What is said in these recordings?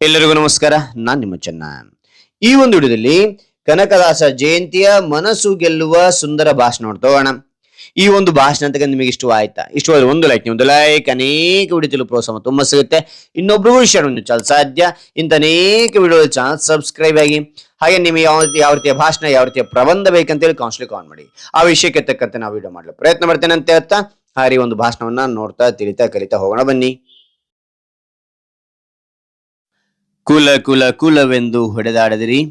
ಎಲ್ಲರಿಗೂ ನಮಸ್ಕಾರ, ನಾನ್ ನಿಮ್ಮ ಚೆನ್ನ ಈ ಒಂದು ವಿಡಿಯೋದಲ್ಲಿ ಕನಕದಾಸ ಜಯಂತಿಯ ಮನಸ್ಸು ಗೆಲ್ಲುವ ಸುಂದರ ಭಾಷಣ ನೋಡ್ತೋಗೋಣ ಈ ಒಂದು ಭಾಷಣ ಅಂತ ನಿಮಗೆ ಇಷ್ಟವಾಯ್ತಾ? ಇಷ್ಟವಾದ್ರೆ ಒಂದು ಲೈಕ್ ಒಂದು ಲೈಕ್ ಅನೇಕ ವಿಡಿಯೋ ತಿಳು ಪ್ರೋತ್ಸಾಹ ತುಂಬ ಸಿಗುತ್ತೆ. ಇನ್ನೊಬ್ರು ಶೇರ್ ಒಂದು ಚಾನಲ್ ಸಾಧ್ಯ. ಇಂಥ ಅನೇಕ ವಿಡಿಯೋ ಚಾನಲ್ ಸಬ್ಸ್ಕ್ರೈಬ್ ಆಗಿ, ಹಾಗೆ ನಿಮಗೆ ಯಾವ ಯಾವ ರೀತಿಯ ಭಾಷಣ, ಯಾವ ರೀತಿಯ ಪ್ರಬಂಧ ಬೇಕಂತೇಳಿ ಕೌನ್ಸಿಲಿಂಗ್ ಕಾನ್ ಮಾಡಿ. ಆ ವಿಷಯಕ್ಕೆ ತಕ್ಕಂತೆ ನಾವು ವಿಡಿಯೋ ಮಾಡಲು ಪ್ರಯತ್ನ ಮಾಡ್ತೇನೆ ಅಂತ ಹೇಳ್ತಾ ಹಾರಿ ಒಂದು ಭಾಷಣವನ್ನ ನೋಡ್ತಾ, ತಿಳಿತಾ, ಕಲಿತಾ ಹೋಗೋಣ ಬನ್ನಿ. ಕುಲ ಕುಲ ಕುಲವೆಂದು ಹೊಡೆದಾಡದಿರಿ.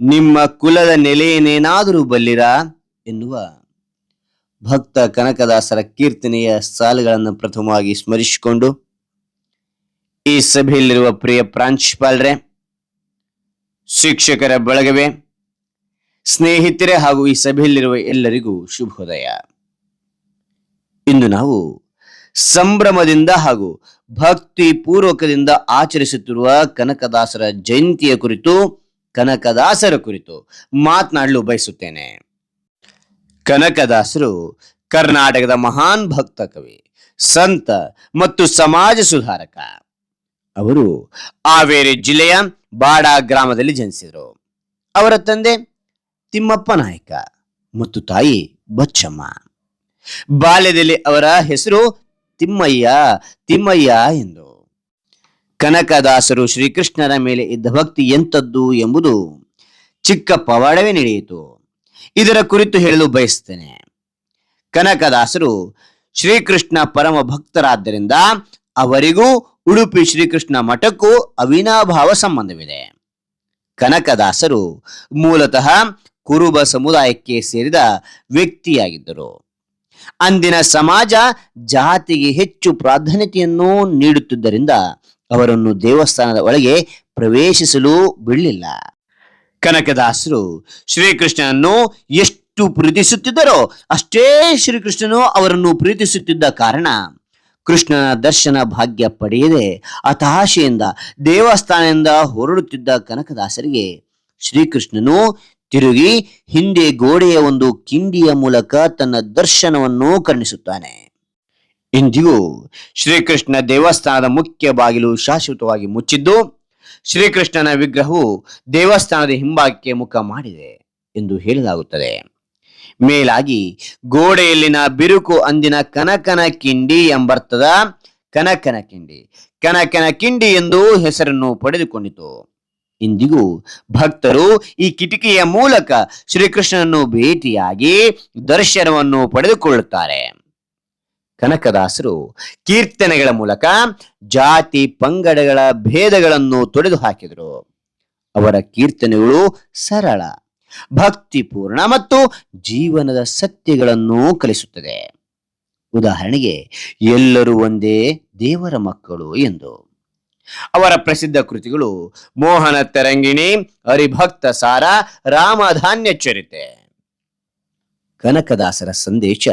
ನಿಮ್ಮ ಕುಲದ ನೆಲೆಯನ್ನೇನಾದರೂ ಬಲ್ಲಿರಾ ಎನ್ನುವ ಭಕ್ತ ಕನಕದಾಸರ ಕೀರ್ತನೆಯ ಸಾಲುಗಳನ್ನು ಪ್ರಥಮವಾಗಿ ಸ್ಮರಿಸಿಕೊಂಡು ಈ ಸಭೆಯಲ್ಲಿರುವ ಪ್ರಿಯ ಪ್ರಾಂಶುಪಾಲರೇ, ಶಿಕ್ಷಕರ ಬಳಗವೇ, ಸ್ನೇಹಿತರೆ ಹಾಗೂ ಈ ಸಭೆಯಲ್ಲಿರುವ ಎಲ್ಲರಿಗೂ ಶುಭೋದಯ. ಇಂದು ನಾವು ಸಂಭ್ರಮದಿಂದ ಹಾಗೂ ಭಕ್ತಿ ಪೂರ್ವಕದಿಂದ ಆಚರಿಸುತ್ತಿರುವ ಕನಕದಾಸರ ಜಯಂತಿಯ ಕುರಿತು, ಕನಕದಾಸರ ಕುರಿತು ಮಾತನಾಡಲು ಬಯಸುತ್ತೇನೆ. ಕನಕದಾಸರು ಕರ್ನಾಟಕದ ಮಹಾನ್ ಭಕ್ತ ಕವಿ, ಸಂತ ಮತ್ತು ಸಮಾಜ ಸುಧಾರಕ. ಅವರು ಹಾವೇರಿ ಜಿಲ್ಲೆಯ ಬಾಡ ಗ್ರಾಮದಲ್ಲಿ ಜನಿಸಿದರು. ಅವರ ತಂದೆ ತಿಮ್ಮಪ್ಪ ನಾಯಕ ಮತ್ತು ತಾಯಿ ಬಚ್ಚಮ್ಮ. ಬಾಲ್ಯದಲ್ಲಿ ಅವರ ಹೆಸರು ತಿಮ್ಮಯ್ಯ ತಿಮ್ಮಯ್ಯ ಎಂದು. ಕನಕದಾಸರು ಶ್ರೀಕೃಷ್ಣನ ಮೇಲೆ ಇದ್ದ ಭಕ್ತಿ ಎಂಥದ್ದು ಎಂಬುದು ಚಿಕ್ಕ ಪವಾಡವೇ ನಡೆಯಿತು. ಇದರ ಕುರಿತು ಹೇಳಲು ಬಯಸ್ತೇನೆ. ಕನಕದಾಸರು ಶ್ರೀಕೃಷ್ಣ ಪರಮ ಭಕ್ತರಾದ್ದರಿಂದ ಅವರಿಗೂ ಉಡುಪಿ ಶ್ರೀಕೃಷ್ಣ ಮಠಕ್ಕೂ ಅವಿನಾಭಾವ ಸಂಬಂಧವಿದೆ. ಕನಕದಾಸರು ಮೂಲತಃ ಕುರುಬ ಸಮುದಾಯಕ್ಕೆ ಸೇರಿದ ವ್ಯಕ್ತಿಯಾಗಿದ್ದರು. ಅಂದಿನ ಸಮಾಜ ಜಾತಿಗೆ ಹೆಚ್ಚು ಪ್ರಾಧಾನ್ಯತೆಯನ್ನು ನೀಡುತ್ತಿದ್ದರಿಂದ ಅವರನ್ನು ದೇವಸ್ಥಾನದ ಒಳಗೆ ಪ್ರವೇಶಿಸಲು ಬಿಡಲಿಲ್ಲ. ಕನಕದಾಸರು ಶ್ರೀಕೃಷ್ಣನನ್ನು ಎಷ್ಟು ಪ್ರೀತಿಸುತ್ತಿದ್ದರೋ ಅಷ್ಟೇ ಶ್ರೀಕೃಷ್ಣನು ಅವರನ್ನು ಪ್ರೀತಿಸುತ್ತಿದ್ದ ಕಾರಣ ಕೃಷ್ಣನ ದರ್ಶನ ಭಾಗ್ಯ ಪಡೆಯದೆ ಹತಾಶೆಯಿಂದ ದೇವಸ್ಥಾನದಿಂದ ಹೊರಡುತ್ತಿದ್ದ ಕನಕದಾಸರಿಗೆ ಶ್ರೀಕೃಷ್ಣನು ತಿರುಗಿ ಹಿಂದೆ ಗೋಡೆಯ ಒಂದು ಕಿಂಡಿಯ ಮೂಲಕ ತನ್ನ ದರ್ಶನವನ್ನು ಕರುಣಿಸುತ್ತಾನೆ. ಇಂದಿಗೂ ಶ್ರೀಕೃಷ್ಣ ದೇವಸ್ಥಾನದ ಮುಖ್ಯ ಬಾಗಿಲು ಶಾಶ್ವತವಾಗಿ ಮುಚ್ಚಿದ್ದು, ಶ್ರೀಕೃಷ್ಣನ ವಿಗ್ರಹವು ದೇವಸ್ಥಾನದ ಹಿಂಭಾಗಕ್ಕೆ ಮುಖ ಮಾಡಿದೆ ಎಂದು ಹೇಳಲಾಗುತ್ತದೆ. ಮೇಲಾಗಿ ಗೋಡೆಯಲ್ಲಿನ ಬಿರುಕು ಅಂದಿನ ಕನಕನ ಕಿಂಡಿ ಎಂಬರ್ಥದ ಕನಕನ ಕಿಂಡಿ. ಕನಕನ ಕಿಂಡಿ ಎಂದು ಹೆಸರನ್ನು ಪಡೆದುಕೊಂಡಿತು. ಇಂದಿಗೂ ಭಕ್ತರು ಈ ಕಿಟಕಿಯ ಮೂಲಕ ಶ್ರೀಕೃಷ್ಣನನ್ನು ಭೇಟಿಯಾಗಿ ದರ್ಶನವನ್ನು ಪಡೆದುಕೊಳ್ಳುತ್ತಾರೆ. ಕನಕದಾಸರು ಕೀರ್ತನೆಗಳ ಮೂಲಕ ಜಾತಿ ಪಂಗಡಗಳ ಭೇದಗಳನ್ನು ತೊಡೆದು ಹಾಕಿದರು ಅವರ ಕೀರ್ತನೆಗಳು ಸರಳ, ಭಕ್ತಿಪೂರ್ಣ ಮತ್ತು ಜೀವನದ ಸತ್ಯಗಳನ್ನು ಕಲಿಸುತ್ತದೆ. ಉದಾಹರಣೆಗೆ, ಎಲ್ಲರೂ ಒಂದೇ ದೇವರ ಮಕ್ಕಳು ಎಂದು. ಅವರ ಪ್ರಸಿದ್ಧ ಕೃತಿಗಳು ಮೋಹನ ತರಂಗಿಣಿ, ಹರಿಭಕ್ತ ಸಾರ, ರಾಮಧಾನ್ಯ ಚರಿತೆ. ಕನಕದಾಸರ ಸಂದೇಶ,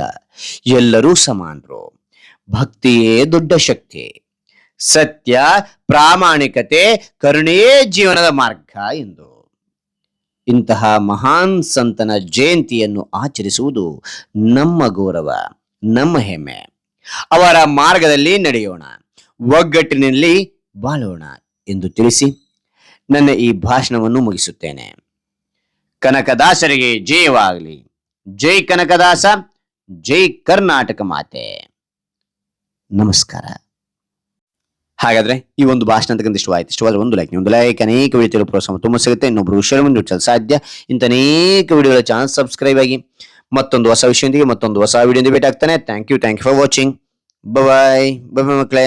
ಎಲ್ಲರೂ ಸಮಾನರು. ಭಕ್ತಿಯೇ ದೊಡ್ಡ ಶಕ್ತಿ. ಸತ್ಯ, ಪ್ರಾಮಾಣಿಕತೆ, ಕರುಣೆಯೇ ಜೀವನದ ಮಾರ್ಗ ಎಂದು. ಇಂತಹ ಮಹಾನ್ ಸಂತನ ಜಯಂತಿಯನ್ನು ಆಚರಿಸುವುದು ನಮ್ಮ ಗೌರವ, ನಮ್ಮ ಹೆಮ್ಮೆ. ಅವರ ಮಾರ್ಗದಲ್ಲಿ ನಡೆಯೋಣ. ಒಗ್ಗಟ್ಟಿನಲ್ಲಿ ಬಾಳೋಣ ಎಂದು ತಿಳಿಸಿ ನನ್ನ ಈ ಭಾಷಣವನ್ನು ಮುಗಿಸುತ್ತೇನೆ. ಕನಕದಾಸರಿಗೆ ಜಯವಾಗಲಿ. ಜೈ ಕನಕದಾಸ, ಜೈ ಕರ್ನಾಟಕ ಮಾತೆ. ನಮಸ್ಕಾರ. ಹಾಗಾದ್ರೆ ಈ ಒಂದು ಭಾಷಣ ಅಂತಕ್ಕಂಥ ಇಷ್ಟವಾಯಿತು ಇಷ್ಟವಾದ್ರೆ ಒಂದು ಲೈಕ್ ಒಂದು ಲೈಕ್ ಅನೇಕ ವಿಡಿಯೋ ಪ್ರೋತ್ಸಾಹ ತುಂಬ ಸಿಗುತ್ತೆ. ಇನ್ನೊಬ್ರು ವಿಷಯ ಮುಚ್ಚಲು ಸಾಧ್ಯ. ಇಂಥ ಅನೇಕ ವಿಡಿಯೋಗಳ ಚಾನಲ್ ಸಬ್ಸ್ಕ್ರೈಬ್ ಆಗಿ ಮತ್ತೊಂದು ಹೊಸ ವಿಷಯದೊಂದಿಗೆ ಮತ್ತೊಂದು ಹೊಸ ವಿಡಿಯೋದಿಂದ ಭೇಟಿ ಆಗ್ತಾನೆ thank you thank you for watching bye bye ಮಕ್ಕಳೇ.